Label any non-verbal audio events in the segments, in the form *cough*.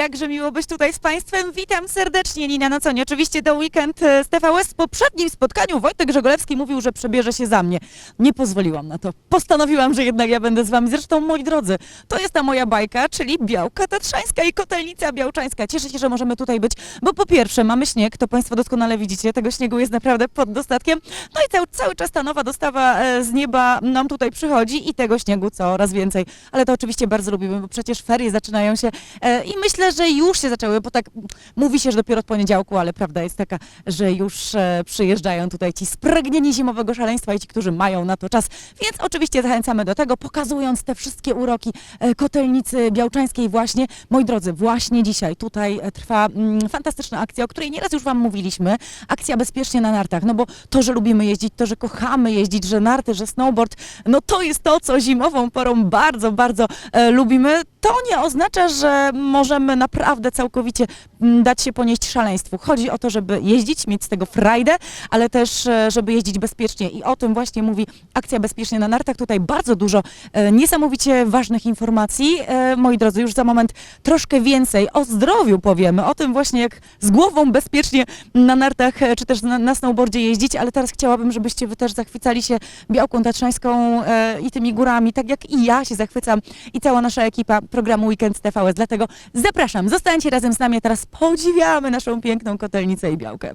Jakże miło być tutaj z Państwem. Witam serdecznie, Nina Naconi. Oczywiście to weekend e, z TVS. W poprzednim spotkaniu Wojtek Grzegolewski mówił, że przebierze się za mnie. Nie pozwoliłam na to. Postanowiłam, że jednak ja będę z Wami. Zresztą, moi drodzy, to jest ta moja bajka, czyli Białka Tatrzańska i Kotelnica Białczańska. Cieszę się, że możemy tutaj być, bo po pierwsze mamy śnieg, to Państwo doskonale widzicie. Tego śniegu jest naprawdę pod dostatkiem. No i cały, cały czas ta nowa dostawa e, z nieba nam tutaj przychodzi i tego śniegu coraz więcej. Ale to oczywiście bardzo lubimy, bo przecież ferie zaczynają się e, i myślę, że już się zaczęły, bo tak mówi się, że dopiero od poniedziałku, ale prawda jest taka, że już e, przyjeżdżają tutaj ci spragnieni zimowego szaleństwa i ci, którzy mają na to czas. Więc oczywiście zachęcamy do tego, pokazując te wszystkie uroki e, kotelnicy białczańskiej właśnie. Moi drodzy, właśnie dzisiaj tutaj e, trwa mm, fantastyczna akcja, o której nieraz już Wam mówiliśmy. Akcja Bezpiecznie na nartach, no bo to, że lubimy jeździć, to, że kochamy jeździć, że narty, że snowboard, no to jest to, co zimową porą bardzo, bardzo lubimy. To nie oznacza, że możemy naprawdę całkowicie mm, dać się ponieść szaleństwu. Chodzi o to, żeby jeździć, mieć z tego frajdę, ale też, e, żeby jeździć bezpiecznie. I o tym właśnie mówi akcja Bezpiecznie na nartach. Tutaj bardzo dużo e, niesamowicie ważnych informacji. E, moi drodzy, już za moment troszkę więcej o zdrowiu powiemy, o tym właśnie jak z głową bezpiecznie na nartach czy też na, na snowboardzie jeździć, ale teraz chciałabym, żebyście wy też zachwycali się Białką Tatrzańską i tymi górami, tak jak i ja się zachwycam i cała nasza ekipa programu Weekend TVS. Dlatego zapraszam, zostańcie razem z nami, a teraz podziwiamy naszą piękną kotelnicę i Białkę.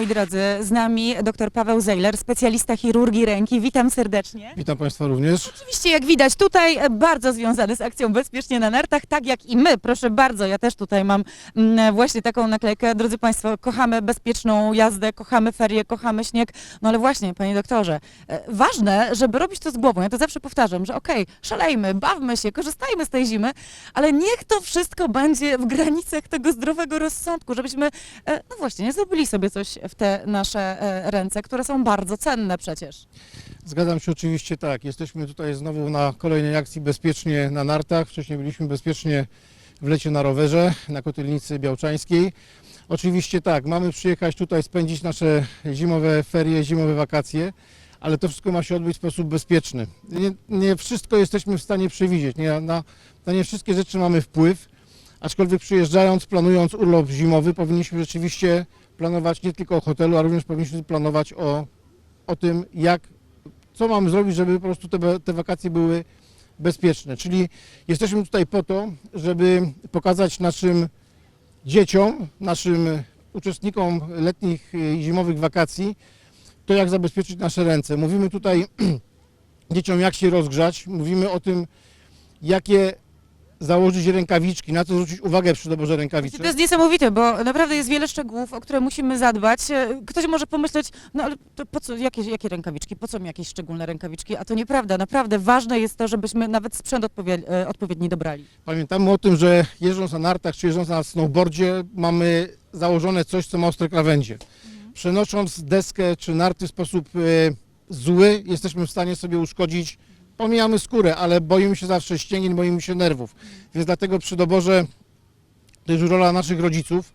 Moi drodzy, z nami dr Paweł Zejler, specjalista chirurgii ręki. Witam serdecznie. Witam Państwa również. Oczywiście, jak widać, tutaj bardzo związany z akcją Bezpiecznie na nartach, tak jak i my, proszę bardzo, ja też tutaj mam mm, właśnie taką naklejkę. Drodzy Państwo, kochamy bezpieczną jazdę, kochamy ferie, kochamy śnieg, no ale właśnie, Panie doktorze, e, ważne, żeby robić to z głową. Ja to zawsze powtarzam, że okej, szalejmy, bawmy się, korzystajmy z tej zimy, ale niech to wszystko będzie w granicach tego zdrowego rozsądku, żebyśmy, e, no właśnie, nie zrobili sobie coś w te nasze e, ręce, które są bardzo cenne przecież. Zgadzam się oczywiście tak. Jesteśmy tutaj znowu na kolejnej akcji Bezpiecznie na nartach. Wcześniej byliśmy bezpiecznie w lecie na rowerze na Kotelnicy Białczańskiej. Oczywiście tak, mamy przyjechać tutaj spędzić nasze zimowe ferie, zimowe wakacje, ale to wszystko ma się odbyć w sposób bezpieczny. Nie, nie wszystko jesteśmy w stanie przewidzieć, nie, na, na nie wszystkie rzeczy mamy wpływ, aczkolwiek przyjeżdżając, planując urlop zimowy, powinniśmy rzeczywiście planować nie tylko o hotelu, a również powinniśmy planować o, o tym, jak, co mamy zrobić, żeby po prostu te, te wakacje były bezpieczne. Czyli jesteśmy tutaj po to, żeby pokazać naszym dzieciom, naszym uczestnikom letnich i zimowych wakacji, to jak zabezpieczyć nasze ręce. Mówimy tutaj *clears throat* dzieciom, jak się rozgrzać, mówimy o tym, jakie założyć rękawiczki, na co zwrócić uwagę przy doborze rękawiczek. To jest niesamowite, bo naprawdę jest wiele szczegółów, o które musimy zadbać. E, Ktoś może pomyśleć, no ale to po co, jakie, jakie rękawiczki, po co mi jakieś szczególne rękawiczki, a to nieprawda. Naprawdę ważne jest to, żebyśmy nawet sprzęt e, odpowiedni dobrali. Pamiętamy o tym, że jeżdżąc na nartach czy jeżdżąc na snowboardzie mamy założone coś, co ma ostre krawędzie. Przenosząc deskę czy narty w sposób e, zły, jesteśmy w stanie sobie uszkodzić, pomijamy skórę, ale boimy się zawsze ścięgien, boimy się nerwów. Więc dlatego przy doborze to jest rola naszych rodziców,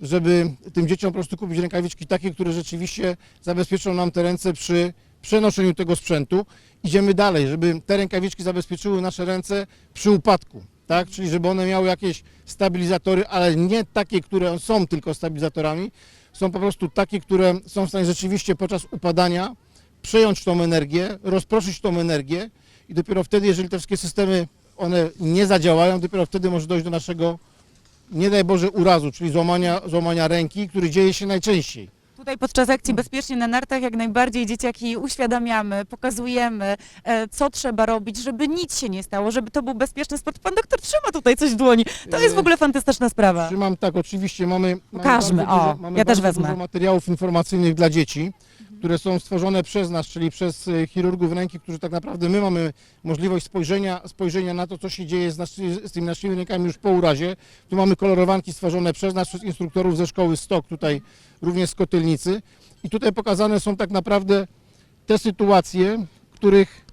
żeby tym dzieciom po prostu kupić rękawiczki takie, które rzeczywiście zabezpieczą nam te ręce przy przenoszeniu tego sprzętu. Idziemy dalej, żeby te rękawiczki zabezpieczyły nasze ręce przy upadku, tak? Czyli żeby one miały jakieś stabilizatory, ale nie takie, które są tylko stabilizatorami, są po prostu takie, które są w stanie rzeczywiście podczas upadania przejąć tą energię, rozproszyć tą energię i dopiero wtedy, jeżeli te wszystkie systemy one nie zadziałają, dopiero wtedy może dojść do naszego, nie daj Boże, urazu, czyli złamania, złamania ręki, który dzieje się najczęściej. Tutaj podczas akcji Bezpiecznie na nartach jak najbardziej dzieciaki uświadamiamy, pokazujemy, e, co trzeba robić, żeby nic się nie stało, żeby to był bezpieczny sport. Pan doktor trzyma tutaj coś w dłoni. To jest w ogóle fantastyczna sprawa. Trzymam tak, oczywiście mamy, mamy Pokażmy, bardzo o, dużo, mamy ja też bardzo wezmę. dużo materiałów informacyjnych dla dzieci, które są stworzone przez nas, czyli przez e, chirurgów ręki, którzy tak naprawdę my mamy możliwość spojrzenia, spojrzenia na to, co się dzieje z, z tymi naszymi rękami już po urazie. Tu mamy kolorowanki stworzone przez nas, przez instruktorów ze szkoły STOK, tutaj również z Kotelnicy. I tutaj pokazane są tak naprawdę te sytuacje, w których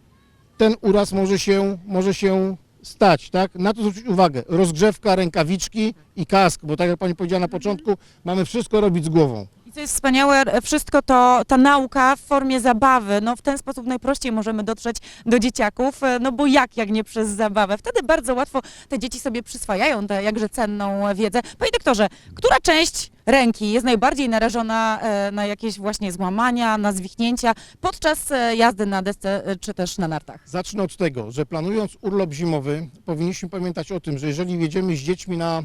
ten uraz może się, może się stać, tak? Na to zwrócić uwagę. Rozgrzewka, rękawiczki i kask, bo tak jak Pani powiedziała na początku, mamy wszystko robić z głową. I co jest wspaniałe, e, wszystko to, ta nauka w formie zabawy, no w ten sposób najprościej możemy dotrzeć do dzieciaków, e, no bo jak, jak nie przez zabawę. Wtedy bardzo łatwo te dzieci sobie przyswajają tę jakże cenną wiedzę. Panie doktorze, która część ręki jest najbardziej narażona e, na jakieś właśnie złamania, na zwichnięcia podczas jazdy na desce czy też na nartach? Zacznę od tego, że planując urlop zimowy, powinniśmy pamiętać o tym, że jeżeli jedziemy z dziećmi na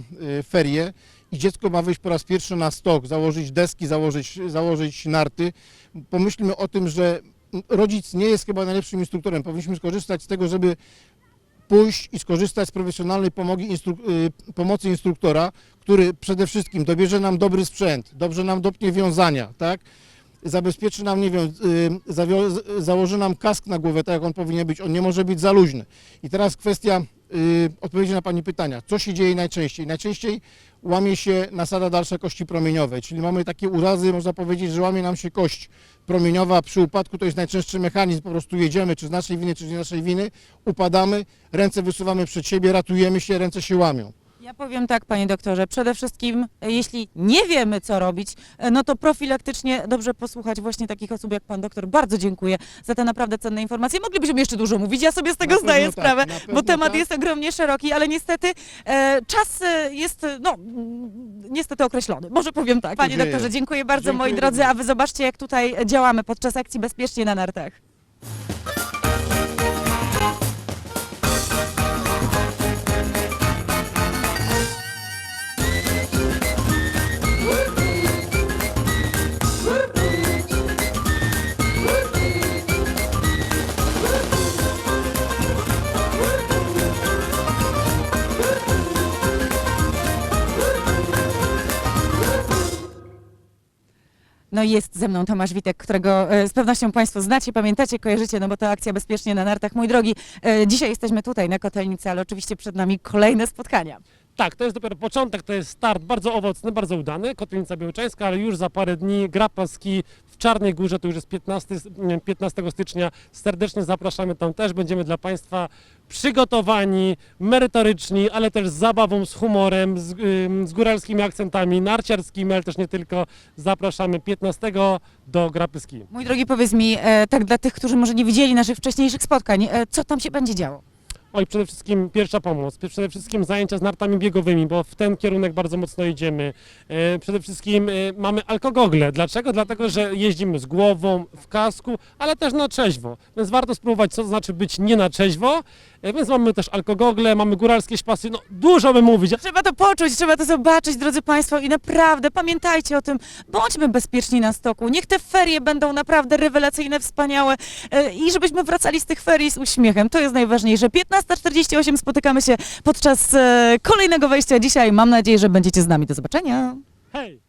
ferie i dziecko ma wyjść po raz pierwszy na stok, założyć deski, założyć, założyć narty, pomyślmy o tym, że rodzic nie jest chyba najlepszym instruktorem. Powinniśmy skorzystać z tego, żeby pójść i skorzystać z profesjonalnej instru- y, pomocy instruktora, który przede wszystkim dobierze nam dobry sprzęt, dobrze nam dopnie wiązania, tak? zabezpieczy nam, nie wiem, y, założy nam kask na głowę, tak jak on powinien być, on nie może być za luźny. I teraz kwestia odpowiedzi na Pani pytania. Co się dzieje najczęściej? Najczęściej łamie się nasada dalsza kości promieniowej, czyli mamy takie urazy, można powiedzieć, że łamie nam się kość promieniowa przy upadku, to jest najczęstszy mechanizm, po prostu jedziemy, czy z naszej winy, czy z naszej winy, upadamy, ręce wysuwamy przed siebie, ratujemy się, ręce się łamią. Ja powiem tak, panie doktorze, przede wszystkim, e, jeśli nie wiemy, co robić, e, no to profilaktycznie dobrze posłuchać właśnie takich osób jak pan doktor. Bardzo dziękuję za te naprawdę cenne informacje. Moglibyśmy jeszcze dużo mówić, ja sobie z tego Na zdaję tak, sprawę, bo temat tak. jest ogromnie szeroki, ale niestety e, czas e, jest, no, niestety określony. Może powiem tak. Panie doktorze, dziękuję bardzo, Dziękuję moi drodzy, a wy zobaczcie, jak tutaj działamy podczas akcji Bezpiecznie na nartach. No jest ze mną Tomasz Witek, którego e, z pewnością Państwo znacie, pamiętacie, kojarzycie, no bo to akcja Bezpiecznie na nartach. Mój drogi, e, dzisiaj jesteśmy tutaj na Kotelnicy, ale oczywiście przed nami kolejne spotkania. Tak, to jest dopiero początek, to jest start bardzo owocny, bardzo udany, Kotlinica Białczańska, ale już za parę dni gra paski w Czarnej Górze, to już jest 15, s- nie, 15 stycznia. Serdecznie zapraszamy tam też, będziemy dla Państwa przygotowani, merytoryczni, ale też z zabawą, z humorem, z, z góralskimi akcentami narciarskimi, ale też nie tylko. Zapraszamy 15 do Grapyski. Mój drogi, powiedz mi, e, tak dla tych, którzy może nie widzieli naszych wcześniejszych spotkań, e, co tam się będzie działo? Oj, przede wszystkim pierwsza pomoc, przede wszystkim zajęcia z nartami biegowymi, bo w ten kierunek bardzo mocno idziemy. E, przede wszystkim e, mamy alkogogle. Dlaczego? Dlatego, że jeździmy z głową, w kasku, ale też na trzeźwo. Więc warto spróbować, co to znaczy być nie na trzeźwo. E, więc mamy też alkogogle, mamy góralskie szpasy, no dużo by mówić. Trzeba to poczuć, trzeba to zobaczyć, drodzy Państwo, i naprawdę pamiętajcie o tym, bądźmy bezpieczni na stoku. Niech te ferie będą naprawdę rewelacyjne, wspaniałe i żebyśmy wracali z tych ferii z uśmiechem. To jest najważniejsze. 15.48 spotykamy się podczas e, kolejnego wejścia dzisiaj. Mam nadzieję, że będziecie z nami. Do zobaczenia. Hej!